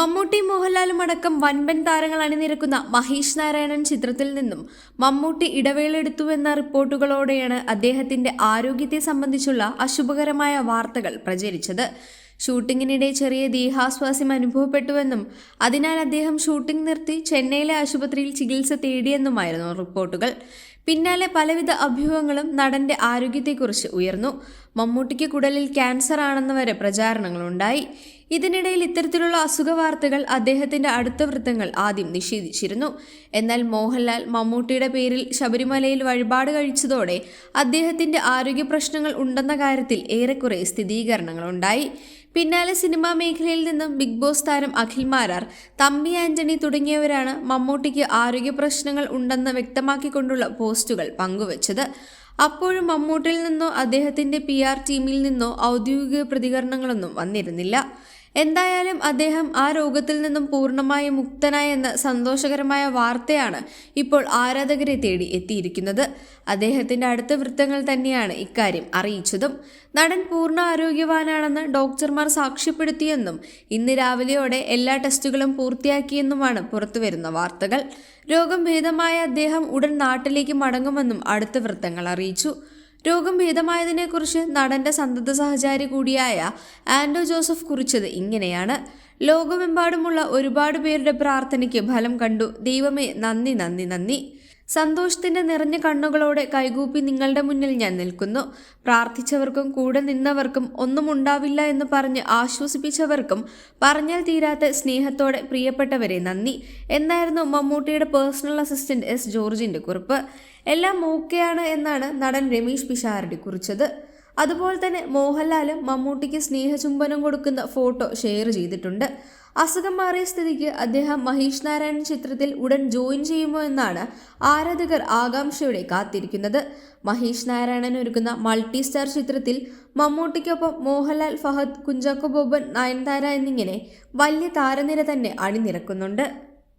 മമ്മൂട്ടി മോഹൻലാലും അടക്കം വൻപൻ താരങ്ങൾ അണിനിരക്കുന്ന മഹേഷ് നാരായണൻ ചിത്രത്തിൽ നിന്നും മമ്മൂട്ടി ഇടവേളെടുത്തുവെന്ന റിപ്പോർട്ടുകളോടെയാണ് അദ്ദേഹത്തിന്റെ ആരോഗ്യത്തെ സംബന്ധിച്ചുള്ള അശുഭകരമായ വാർത്തകൾ പ്രചരിച്ചത്. ഷൂട്ടിങ്ങിനിടെ ചെറിയ ദേഹാസ്വാസ്യം അനുഭവപ്പെട്ടുവെന്നും അതിനാൽ അദ്ദേഹം ഷൂട്ടിംഗ് നിർത്തി ചെന്നൈയിലെ ആശുപത്രിയിൽ ചികിത്സ തേടിയെന്നുമായിരുന്നു റിപ്പോർട്ടുകൾ. പിന്നാലെ പലവിധ അഭ്യൂഹങ്ങളും നടന്റെ ആരോഗ്യത്തെക്കുറിച്ച് ഉയർന്നു. മമ്മൂട്ടിക്ക് കുടലിൽ ക്യാൻസർ ആണെന്ന് വരെ പ്രചാരണങ്ങളുണ്ടായി. ഇതിനിടയിൽ ഇത്തരത്തിലുള്ള അസുഖ വാർത്തകൾ അദ്ദേഹത്തിന്റെ അടുത്ത വൃത്തങ്ങൾ ആദ്യം നിഷേധിച്ചിരുന്നു. എന്നാൽ മോഹൻലാൽ മമ്മൂട്ടിയുടെ പേരിൽ ശബരിമലയിൽ വഴിപാട് കഴിച്ചതോടെ അദ്ദേഹത്തിന്റെ ആരോഗ്യ പ്രശ്നങ്ങൾ ഉണ്ടെന്ന കാര്യത്തിൽ ഏറെക്കുറെ സ്ഥിരീകരണങ്ങളുണ്ടായി. പിന്നാലെ സിനിമാ മേഖലയിൽ നിന്നും ബിഗ് ബോസ് താരം അഖിൽ മാരാർ തമ്പി ആന്റണി തുടങ്ങിയവരാണ് മമ്മൂട്ടിക്ക് ആരോഗ്യ പ്രശ്നങ്ങൾ ഉണ്ടെന്ന് വ്യക്തമാക്കിക്കൊണ്ടുള്ള പോസ്റ്റുകൾ പങ്കുവച്ചത്. അപ്പോഴും മമ്മൂട്ടിയിൽ നിന്നോ അദ്ദേഹത്തിന്റെ പി ആർ ടീമിൽ നിന്നോ ഔദ്യോഗിക പ്രതികരണങ്ങളൊന്നും വന്നിരുന്നില്ല. എന്തായാലും അദ്ദേഹം ആ രോഗത്തിൽ നിന്നും പൂർണമായും മുക്തനായെന്ന സന്തോഷകരമായ വാർത്തയാണ് ഇപ്പോൾ ആരാധകരെ തേടി എത്തിയിരിക്കുന്നത്. അദ്ദേഹത്തിന്റെ അടുത്ത വൃത്തങ്ങൾ തന്നെയാണ് ഇക്കാര്യം അറിയിച്ചതും. നടൻ പൂർണ ആരോഗ്യവാനാണെന്ന് ഡോക്ടർമാർ സാക്ഷ്യപ്പെടുത്തിയെന്നും ഇന്ന് രാവിലെയോടെ എല്ലാ ടെസ്റ്റുകളും പൂർത്തിയാക്കിയെന്നുമാണ് പുറത്തുവരുന്ന വാർത്തകൾ. രോഗം ഭേദമായ അദ്ദേഹം ഉടൻ നാട്ടിലേക്ക് മടങ്ങുമെന്നും അടുത്ത വൃത്തങ്ങൾ അറിയിച്ചു. രോഗം ഭേദമായതിനെക്കുറിച്ച് നടന്റെ സന്തത സഹചാരി കൂടിയായ ആൻഡോ ജോസഫ് കുറിച്ചത് ഇങ്ങനെയാണ്. ലോകമെമ്പാടുമുള്ള ഒരുപാട് പേരുടെ പ്രാർത്ഥനയ്ക്ക് ഫലം കണ്ടു. ദൈവമേ നന്ദി നന്ദി നന്ദി. സന്തോഷത്തിന്റെ നിറഞ്ഞ കണ്ണുകളോടെ കൈകൂപ്പി നിങ്ങളുടെ മുന്നിൽ ഞാൻ നിൽക്കുന്നു. പ്രാർത്ഥിച്ചവർക്കും കൂടെ നിന്നവർക്കും ഒന്നും ഉണ്ടാവില്ല എന്ന് പറഞ്ഞ് ആശ്വസിപ്പിച്ചവർക്കും പറഞ്ഞാൽ തീരാത്ത സ്നേഹത്തോടെ പ്രിയപ്പെട്ടവരെ നന്ദി. എന്നായിരുന്നു മമ്മൂട്ടിയുടെ പേഴ്സണൽ അസിസ്റ്റന്റ് എസ് ജോർജിന്റെ കുറിപ്പ്. എല്ലാം ഓക്കെയാണ് എന്നാണ് നടൻ രമേശ് പിഷാരടി കുറിച്ചത്. അതുപോലെ തന്നെ മോഹൻലാലും മമ്മൂട്ടിക്ക് സ്നേഹചുംബനം കൊടുക്കുന്ന ഫോട്ടോ ഷെയർ ചെയ്തിട്ടുണ്ട്. അസുഖം മാറിയ സ്ഥിതിക്ക് അദ്ദേഹം മഹേഷ് നാരായണൻ ചിത്രത്തിൽ ഉടൻ ജോയിൻ ചെയ്യുമോ എന്നാണ് ആരാധകർ ആകാംക്ഷയോടെ കാത്തിരിക്കുന്നത്. മഹേഷ് നാരായണൻ ഒരുക്കുന്ന മൾട്ടി സ്റ്റാർ ചിത്രത്തിൽ മമ്മൂട്ടിക്കൊപ്പം മോഹൻലാൽ ഫഹദ് കുഞ്ചാക്കോ ബോബൻ നയൻതാര എന്നിങ്ങനെ വലിയ താരനിര തന്നെ അണിനിരക്കുന്നുണ്ട്.